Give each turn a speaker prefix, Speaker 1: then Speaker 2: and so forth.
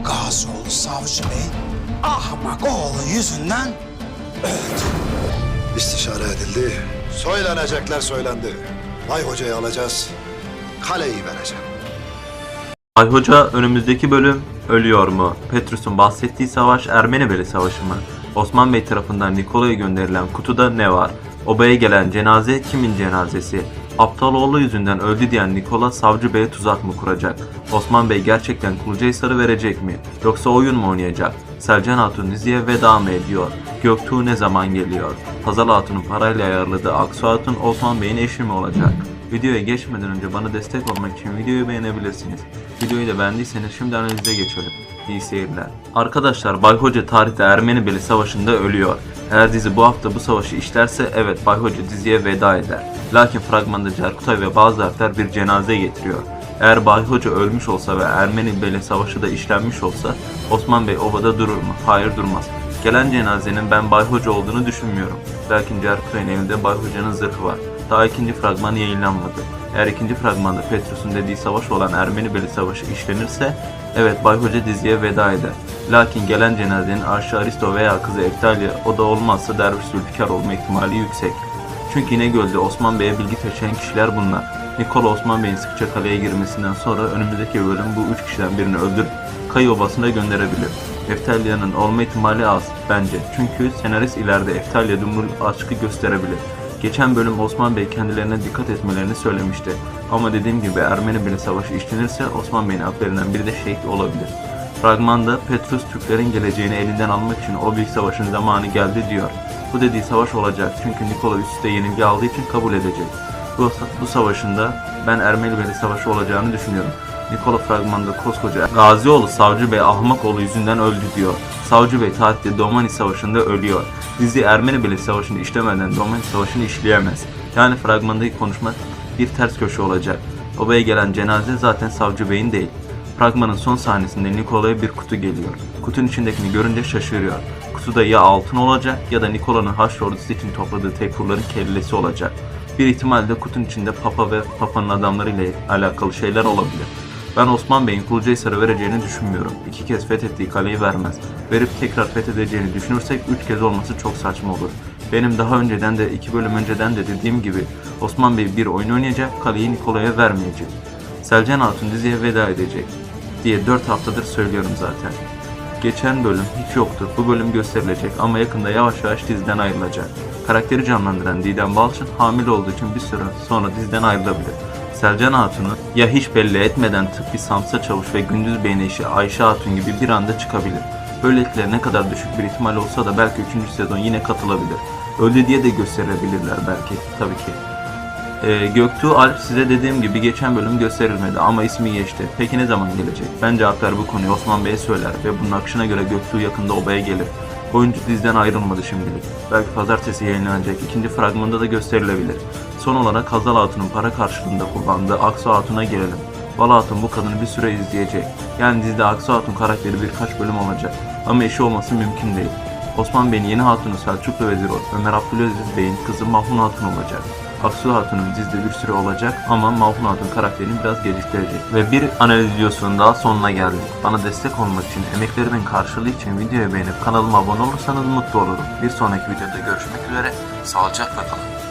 Speaker 1: bu Gazioğlu Savcı Bey ahmak oğlu yüzünden öldü.
Speaker 2: İstişare edildi. Söylenecekler söylendi. Bay Hoca'yı alacağız. Kaleyi vereceğim.
Speaker 3: Ay Hoca önümüzdeki bölüm ölüyor mu? Petrus'un bahsettiği savaş Ermenibeli Savaşı mı? Osman Bey tarafından Nikola'ya gönderilen kutuda ne var? Obaya gelen cenaze kimin cenazesi? Aptaloğlu yüzünden öldü diyen Nikola Savcı Bey'e tuzak mı kuracak? Osman Bey gerçekten Kulucahisar'ı verecek mi? Yoksa oyun mu oynayacak? Selcan Hatun diziye veda mı ediyor? Göktuğ ne zaman geliyor? Hazal Hatun'un parayla ayarladığı Aksu Hatun Osman Bey'in eşi mi olacak? Videoya geçmeden önce bana destek olmak için videoyu beğenebilirsiniz. Videoyu da beğendiyseniz şimdi analize geçelim. İyi seyirler. Arkadaşlar Bay Hoca tarihte Ermenibeli Savaşı'nda ölüyor. Eğer dizi bu hafta bu savaşı işlerse evet Bay Hoca diziye veda eder. Lakin fragmanda Cerkutay ve bazı harfler bir cenaze getiriyor. Eğer Bay Hoca ölmüş olsa ve Ermenibeli Savaşı da işlenmiş olsa Osman Bey obada durur mu? Hayır durmaz. Gelen cenazenin ben Bay Hoca olduğunu düşünmüyorum. Lakin Cerkutay'ın elinde Bay Hoca'nın zırhı var. Daha ikinci fragman yayınlanmadı. Eğer ikinci fragmanda Petrus'un dediği savaş olan Ermenibeli Savaşı işlenirse evet Bay Hoca diziye veda eder. Lakin gelen cenazenin Arşi Aristo veya kızı Eftalya o da olmazsa Derviş Zülfikar olma ihtimali yüksek. Çünkü İnegöl'de Osman Bey'e bilgi taşıyan kişiler bunlar. Nikola Osman Bey'in sıkça kaleye girmesinden sonra önümüzdeki bölüm bu üç kişiden birini öldürüp Kayı Obası'na gönderebilir. Eftalia'nın olma ihtimali az bence. Çünkü senarist ileride Eftalya Dumrul aşkı gösterebilir. Geçen bölüm Osman Bey kendilerine dikkat etmelerini söylemişti. Ama dediğim gibi Ermeni savaşı işlenirse Osman Bey'in akllarından biri de şehit olabilir. Fragmanda Petrus Türklerin geleceğini elinden almak için o büyük savaşın zamanı geldi diyor. Bu dediği savaş olacak çünkü Nikola üst üste yenilgi aldığı için kabul edecek. Bu, bu savaşında ben Ermeni Savaşı olacağını düşünüyorum. Nikola fragmanda koskoca Gazioğlu Savcı Bey Ahmakoğlu yüzünden öldü diyor. Savcı Bey tarihte Domani Savaşı'nda ölüyor. Dizi Ermeni Beli Savaşı'nı işlemeden Domani Savaşı'nı işleyemez. Yani fragmandaki konuşma bir ters köşe olacak. Obaya gelen cenaze zaten Savcı Bey'in değil. Fragmanın son sahnesinde Nikola'ya bir kutu geliyor. Kutunun içindekini görünce şaşırıyor. Kutuda ya altın olacak ya da Nikola'nın Haçlı ordusu için topladığı tekurların kellesi olacak. Bir ihtimalle kutunun içinde Papa ve Papa'nın adamlarıyla alakalı şeyler olabilir. Ben Osman Bey'in Kulucahisar'ı vereceğini düşünmüyorum. İki kez fethettiği kaleyi vermez. Verip tekrar fethedeceğini düşünürsek üç kez olması çok saçma olur. Benim daha önceden de iki bölüm önceden de dediğim gibi Osman Bey bir oyun oynayacak, kaleyi Nikola'ya vermeyecek. Selcan Hatun diziye veda edecek diye 4 haftadır söylüyorum zaten. Geçen bölüm hiç yoktu. Bu bölüm gösterilecek ama yakında yavaş yavaş diziden ayrılacak. Karakteri canlandıran Didem Balçın hamile olduğu için bir süre sonra diziden ayrılabilir. Selcan Hatun'u ya hiç belli etmeden tıpkı Samsa Çavuş ve Gündüz Bey'in eşi Ayşe Hatun gibi bir anda çıkabilir. Böylelikle ne kadar düşük bir ihtimal olsa da belki 3. sezon yine katılabilir. Öldü diye de gösterebilirler belki tabii ki. Ee, Göktuğ Alp size dediğim gibi geçen bölüm gösterilmedi ama ismi geçti. Peki ne zaman gelecek? Bence Alper bu konuyu Osman Bey'e söyler ve bunun akışına göre Göktuğ yakında obaya gelir. Oyuncu diziden ayrılmadı şimdilik. Belki pazartesi yayınlanacak ikinci fragmanda da gösterilebilir. Son olarak Hazal Hatun'un para karşılığında kullandığı Aksu Hatun'a gelelim. Val Hatun bu kadını bir süre izleyecek. Yani dizide Aksu Hatun karakteri birkaç bölüm olacak. Ama eşi olması mümkün değil. Osman Bey'in yeni hatunu Selçuklu Veziri Ömer Abdülaziz Bey'in kızı Mahmud Hatun olacak. Aksu Hatun'un dizide bir süre olacak ama Mahmud Hatun karakterini biraz geciktirecek. Ve bir analiz videosunun daha sonuna geldik. Bana destek olmak için, emeklerimin karşılığı için videoyu beğenip kanalıma abone olursanız mutlu olurum. Bir sonraki videoda görüşmek üzere, sağlıcakla kalın.